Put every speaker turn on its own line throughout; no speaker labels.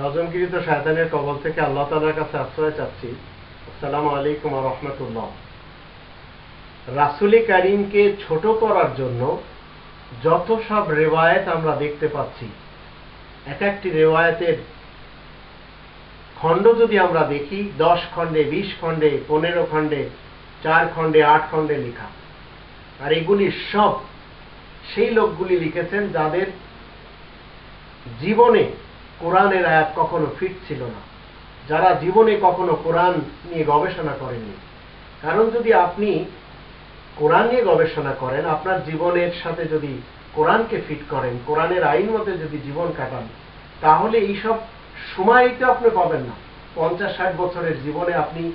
নজমগিরিত শায়তানের কবল থেকে আল্লাহ তালার কাছে আশ্রয় চাচ্ছি। আসসালামু আলাইকুম রহমতুল্লাহ। রাসুলি কারিমকে ছোট করার জন্য যত সব রেওয়ায়েত আমরা দেখতে পাচ্ছি, এক একটি রেওয়ায়েতের খণ্ড যদি আমরা দেখি, দশ খণ্ডে, বিশ খণ্ডে, পনেরো খণ্ডে, চার খণ্ডে, আট খণ্ডে লেখা। আর এগুলি সব সেই লোকগুলি লিখেছেন যাদের জীবনে কোরআনের আয়াত কখনো ফিট ছিল না। যারা জীবনে কখনো কোরআন নিয়ে গবেষণা করেননি। কারণ যদি আপনি কোরআন নিয়ে গবেষণা করেন, আপনার জীবনের সাথে যদি কোরআনকে ফিট করেন, কোরআনের আইন মতে যদি জীবন কাটান, তাহলে এইসব সময়তে আপনি পাবেন না। পঞ্চাশ ষাট বছরের জীবনে আপনি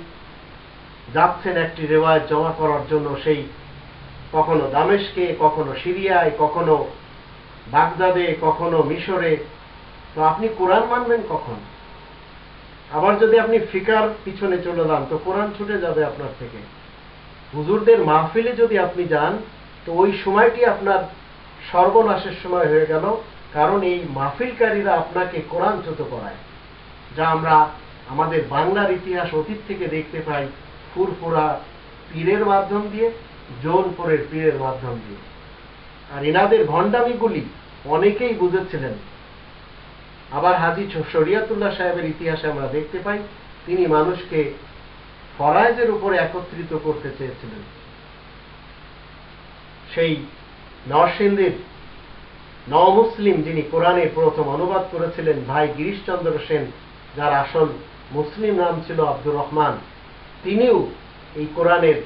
যাচ্ছেন একটি রেওয়ায়ত জমা করার জন্য সেই কখনো দামেশকে, কখনো সিরিয়ায়, কখনো বাগদাদে, কখনো মিশরে তো আপনি কোরআন মানবেন কখন? আবার যদি আপনি ফিকার পিছনে চলে যান, তো কোরআন ছুটে যাবে আপনার থেকে। হুজুরদের মাহফিলে যদি আপনি যান, তো ওই সময়টি আপনার সর্বনাশের সময় হয়ে গেল, কারণ এই মাহফিলকারীরা আপনাকে কোরআনচ্যুত করায়, যা আমরা আমাদের বাংলার ইতিহাস অতীত থেকে দেখতে পাই ফুরফুরা পীরের মাধ্যম দিয়ে, জৌনপুরের পীরের মাধ্যম দিয়ে। আর এনাদের ভণ্ডামিগুলি অনেকেই বুঝেছিলেন আবার হাজি শরিয়াতুল্লাহ সাহেবের ইতিহাসে আমরা দেখতে পাই, তিনি মানুষকে ফরায়জের উপরে একত্রিত করতে চেয়েছিলেন। সেই নরসিংদীর নমুসলিম যিনি কোরআনের প্রথম অনুবাদ করেছিলেন, ভাই গিরিশচন্দ্র সেন, যার আসল মুসলিম নাম ছিল আব্দুর রহমান, তিনিও এই কোরআনের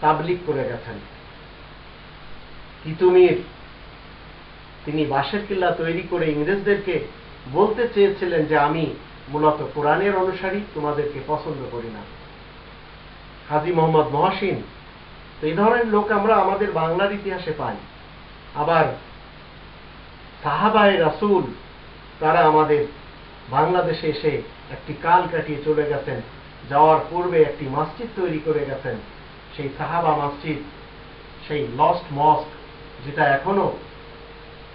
তাবলিক করে গেছেন। তিতুমির তিনি বাঁশের কিল্লা তৈরি করে ইংরেজদেরকে বলতে চেয়েছিলেন যে আমি মূলত কোরআনের অনুসারী, তোমাদেরকে পছন্দ করি না। হাজি মোহাম্মদ মহাসিন, তো এই ধরনের লোক আমরা আমাদের বাংলার ইতিহাসে পাই। আবার সাহাবায় রাসুল, তারা আমাদের বাংলাদেশে এসে একটি কাল কাটিয়ে চলে গেছেন। যাওয়ার পূর্বে একটি মসজিদ তৈরি করে গেছেন। সেই সাহাবা মসজিদ, সেই লস্ট মস্ক যেটা এখনও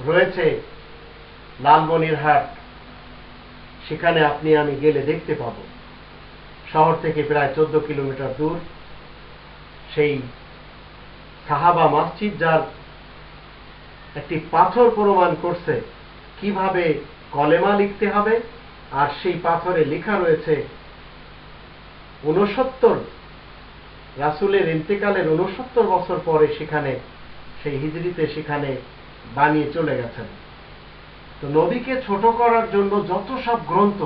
রয়েছে লালমনিরহাট সেখানে আপনি আমি গেলে দেখতে পাব। শহর থেকে প্রায় চোদ্দ কিলোমিটার দূর সেই সাহাবা মসজিদ, যার একটি পাথর প্রমাণ করছে কীভাবে কলেমা লিখতে হবে, আর সেই পাথরে লেখা রয়েছে উনসত্তর রাসুলের ইন্তেকালের উনসত্তর বছর পরে সেখানে, সেই হিজড়িতে সেখানে বানিয়ে চলে গেছেন। তো নবীকে ছোট করার জন্য যত সব গ্রন্থ,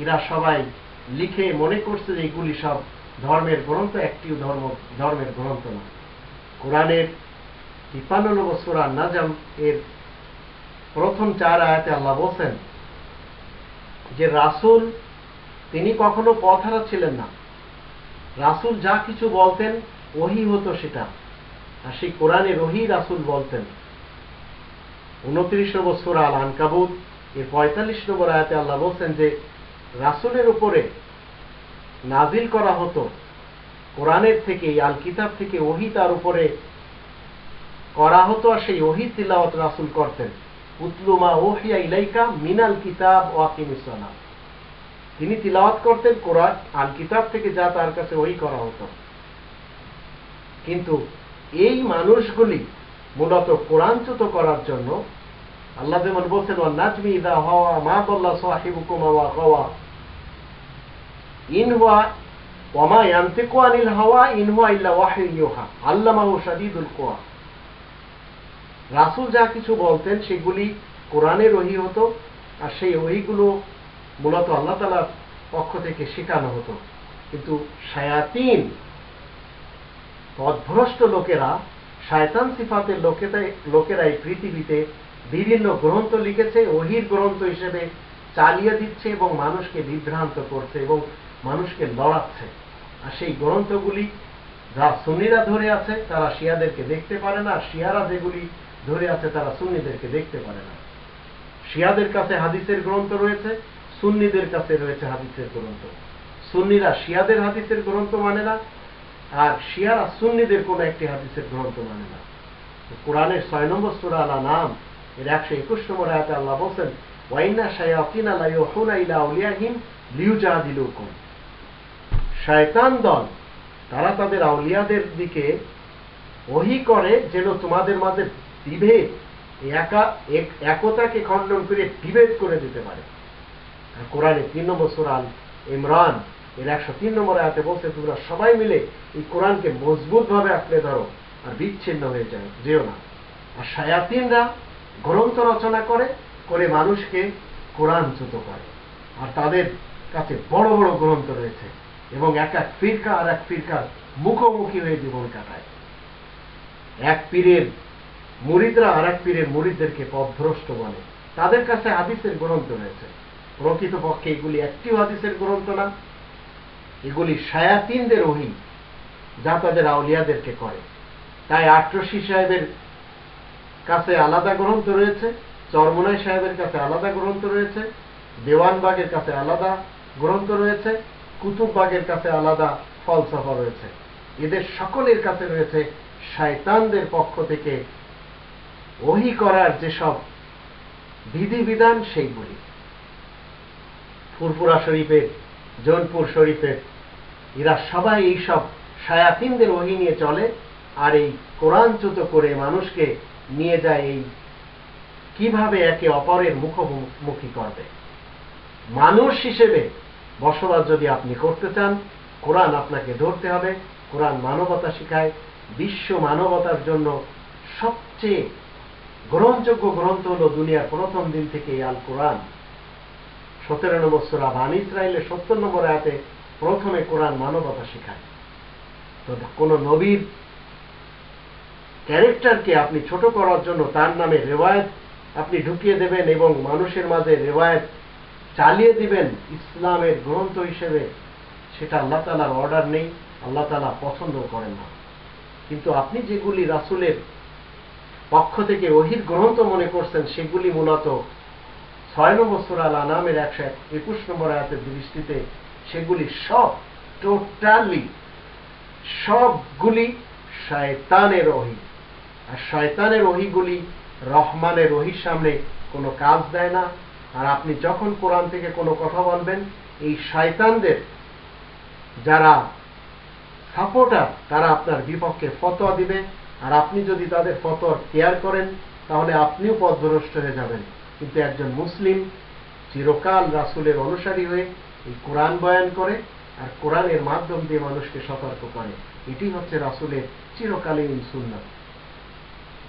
এরা সবাই লিখে মনে করছে যে এগুলি সব ধর্মের গ্রন্থ, একটিও ধর্ম, ধর্মের গ্রন্থ না। কোরআনের তিপ্পান্ন নম্বর সুরা নাজাম এর প্রথম চার আয়াতে আল্লাহ বলছেন যে, রাসুল, তিনি কখনো পথহারা ছিলেন না। রাসুল যা কিছু বলতেন, ওহি হতো সেটা। আর সেই কোরআনে রহি রাসুল বলতেন। উনত্রিশ নম্বর সুরা আল আনকাবুত। এর পঁয়তাল্লিশ নম্বর আয়াতে আল্লাহ বলছেন যে, রাসুলের উপরে নাজিল করা হতো, কোরআনের থেকে, আল কিতাব থেকে ওহি তার উপরে করা হতো আর সেই ওহি তিলাওয়াত রাসুল করতেন। উতলুমা ওহিয়া ইলাইকা মিনাল কিতাব ওয়াকিমিসানা তিনি তিলাওয়াত করতেন কোরআন, আল কিতাব থেকে যা তার কাছে ওই করা হতো। কিন্তু এই মানুষগুলি মূলত কোরআনচ্যুত করার জন্য আল্লাহ যেমন বলছেন ও নাজমি ইদা হওয়া মা বল্লা সাহিবুকুমা ওয়া গাওয়া। ইন হুয়া ওমা ইয়ান্তিকু আনিল হাওয়া, ইন ইল্লা ওয়াহি ইউহা। আল্লামাহু শাদীদুল কোয়া রাসূল যা কিছু বলতেন সেগুলি কোরআনের ওহি হতো আর সেই ওহিগুলো মূলত আল্লাহ তালার পক্ষ থেকে শেখানো হতো। কিন্তু শায়াতিন, পথভ্রষ্ট লোকেরা শায়তান সিফাতের লোকেরাই লোকেরাই পৃথিবীতে বিভিন্ন গ্রন্থ লিখেছে, ওহির গ্রন্থ হিসেবে চালিয়ে দিচ্ছে এবং মানুষকে বিভ্রান্ত করছে এবং মানুষকে লড়াচ্ছে। আর সেই গ্রন্থগুলি যা সুন্নিরা ধরে আছে, তারা শিয়াদেরকে দেখতে পারে না শিয়ারা যেগুলি ধরে আছে, তারা সুন্নিদেরকে দেখতে পারে না। শিয়াদের কাছে হাদিসের গ্রন্থ রয়েছে, সুন্নিদের কাছে রয়েছে হাদিসের গ্রন্থ। সুন্নিরা শিয়াদের হাদিসের গ্রন্থ মানে না আর শিয়ারা সুন্নিদের কোন একটি হাদিসের গ্রন্থ মানে না। কোরআনের ছয় নম্বর সুরা আলা নাম এর একশো একুশ নম্বর আয়াতে আল্লাহ বলছেন ওয়াইনা শায়াতিনা লা ইউহুনা ইলা আউলিয়াহিম লিউজাদিলুকুম শয়তান দল, তারা তাদের আউলিয়াদের দিকে ওহি করে যেন তোমাদের মাঝে বিভেদ, একা, এক- একতাকে খণ্ডন করে বিভেদ করে দিতে পারে। কোরআনে তিন নম্বর সুরাল ইমরান এর একশো তিন নম্বর আয়াতে বলছে, তোমরা সবাই মিলে এই কোরআনকে মজবুত ভাবে আঁকড়ে ধরো আর বিচ্ছিন্ন হয়ে যায়, যেও না। আর শায়াতিনরা গ্রন্থ রচনা করে করে মানুষকে কোরআনচ্যুত করে। আর তাদের কাছে বড় বড় গ্রন্থ রয়েছে এবং এক এক ফিরকা আর এক ফিরকার মুখোমুখি হয়ে জীবন কাটায়। এক পীরের মুরিদরা আর এক পীরের মুরিদদেরকে পথভ্রষ্ট বলে। তাদের কাছে হাদিসের গ্রন্থ রয়েছে। প্রকৃতপক্ষে এগুলি একটিও হাদিসের গ্রন্থ না এগুলি শায়াতিনদের ওহি যা তাদের আউলিয়াদেরকে করে। তাই আটরশি সাহেবের কাছে আলাদা গ্রন্থ রয়েছে, চরমনাই সাহেবের কাছে আলাদা গ্রন্থ রয়েছে দেওয়ানবাগের কাছে আলাদা গ্রন্থ রয়েছে কুতুববাগের কাছে আলাদা ফলসফা রয়েছে। এদের সকলের কাছে রয়েছে শয়তানদের পক্ষ থেকে ওহি করার যেসব বিধিবিধান, সেইগুলি। ফুরফুরা শরীফের জৌনপুর শরীফের এরা সবাই এইসব শায়াতিনদের ওহি নিয়ে চলে আর এই কোরআনচ্যুত করে মানুষকে নিয়ে যায় এই কীভাবে একে অপরের মুখোমুখি করবে। মানুষ হিসেবে বসবাস যদি আপনি করতে চান, কোরআন আপনাকে ধরতে হবে। কোরআন মানবতা শিখায়। বিশ্ব মানবতার জন্য সবচেয়ে গ্রহণযোগ্য গ্রন্থ হলো দুনিয়ার প্রথম দিন থেকে আল কোরআন সতেরো নম্বর সুরা বান ইসরায়েলের সত্তর নম্বর আয়াতে প্রথমে কোরআন মানবতা শেখায়। তো কোন নবীর ক্যারেক্টারকে আপনি ছোট করার জন্য তার নামে রেওয়ায়ত আপনি ঢুকিয়ে দেবেন এবং মানুষের মাঝে রেওয়ায়ত চালিয়ে দিবেন ইসলামের গ্রন্থ হিসেবে, সেটা আল্লাহ তালার অর্ডার নেই, আল্লাহ তালা পছন্দ করেন না। কিন্তু আপনি যেগুলি রাসুলের পক্ষ থেকে ওহির গ্রন্থ মনে করছেন, সেগুলি মূলত ছয় নম্বর সুরাল আনামের একশো একুশ নম্বর আয়াতের দৃষ্টিতে সেগুলি সব টোটালি সবগুলি শয়তানের ওহি। আর শয়তানের ওহিগুলি রহমানের ওহির সামনে কোনো কাজ দেয় না। আর আপনি যখন কোরআন থেকে কোনো কথা বলবেন, এই শয়তানদের যারা সাপোর্টার তারা আপনার বিপক্ষে ফতোয়া দিবে। আর আপনি যদি তাদের ফতোয়ার কেয়ার করেন, তাহলে আপনিও পথভ্রষ্ট হয়ে যাবেন। কিন্তু একজন মুসলিম চিরকাল রাসুলের অনুসারী হয়ে এই কোরআন বয়ান করে আর কোরআনের মাধ্যম দিয়ে মানুষকে সতর্ক করে। এটি হচ্ছে রাসুলের চিরকালীন সুন্নাত।